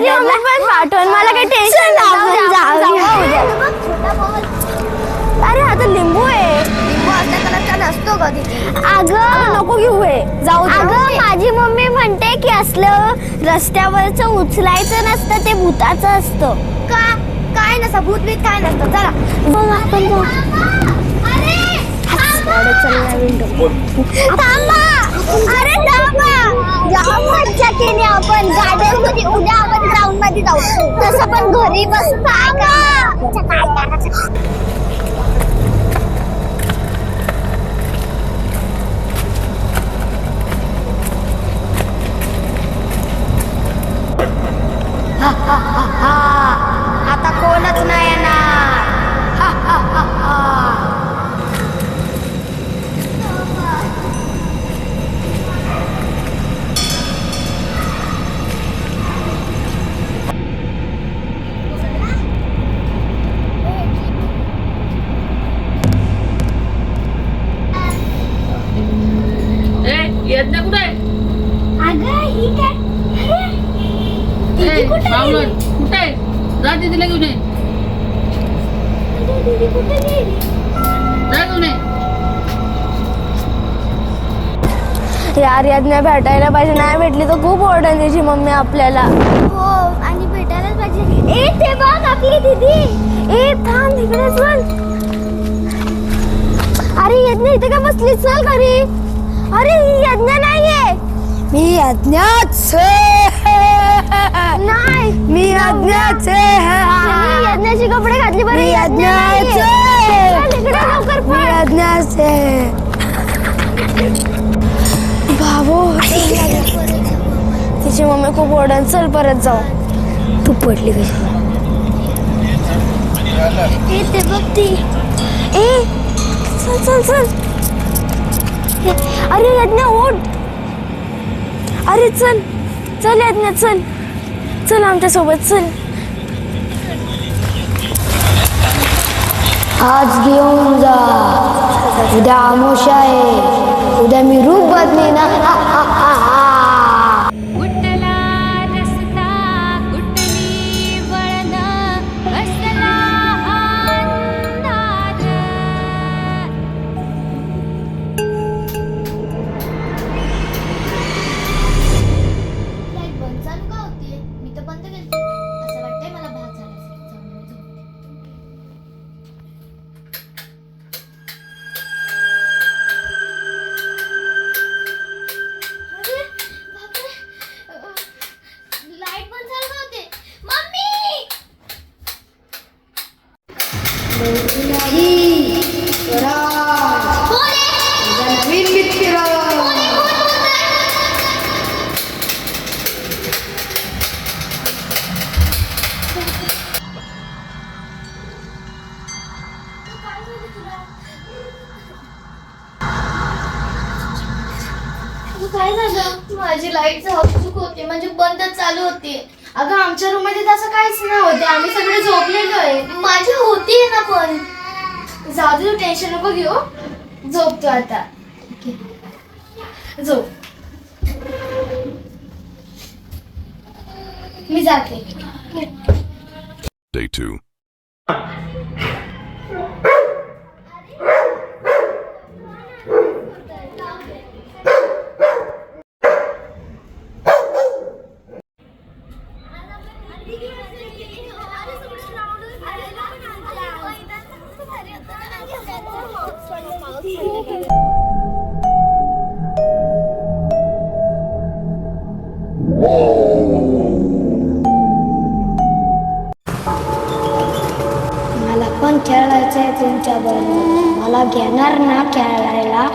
Mummy पण पाठवून मला काही टेन्शन अरे आता लिंबू आहे. लिंबू असल्या कलरचा नसतो कधी. अगं नको घेऊ हे. जाऊ दे. अगं माझी मम्मी म्हणते की असलं रस्त्यावरच उचलायचं नसतं ते भूताचं असतं. का? काय नसतं? भूत बीत काय नसतं? चला. बघ आपण जाऊ. अरे थांबा. जाम मज्जा केली आपण. गार्डन उद्या आपण ग्राउंडमध्ये जाऊ तसं पण घरी बसता का आता कोणच नाही येणार येत नाही कुठे ही जा दीदीला घेऊन ये. जा घेऊन ये. यार यज्ञ भेटायला पाहिजे. नाही भेटली तर खूप ओरडन त्याची मम्मी आपल्याला. हो आणि भेटायलाच पाहिजे. ए ते बघ आपली दीदी. ए थांब तिकडे चल अरे यज्ञ इथे का बसली चल घरी. अरे ही यज्ञ नाहीये. मी यज्ञाच नाही. मी यज्ञाच यज्ञाचे कपडे घातले बरं यज्ञाच लवकर मी. यज्ञाच बाबू तिची मम्मी खूप ओरडन चल परत जाऊ. तू पडली कशी? ए ते बघ ती. ए चल चल चल. अरे यज्ञ ओढ अरे चल. चल यज्ञ चल. चल आमच्यासोबत चल. आज घेऊन जा. उद्या आमोशा आहे. उद्या मी रूप बदली ना काय झालं? माझी लाइट चूक होती. म्हणजे बंद चालू होती. अगं आमच्या रूममध्ये तसं काहीच नाही होते आम्ही सगळे झोपलेलो आहे. माझी होती ना पण. जाऊ दे तू टेन्शन नको घेऊ. झोप तू आता झोप. मी जाते. Day 2. खेळायचं आहे तुमच्या बरोबर मला घेणार ना खेळायला?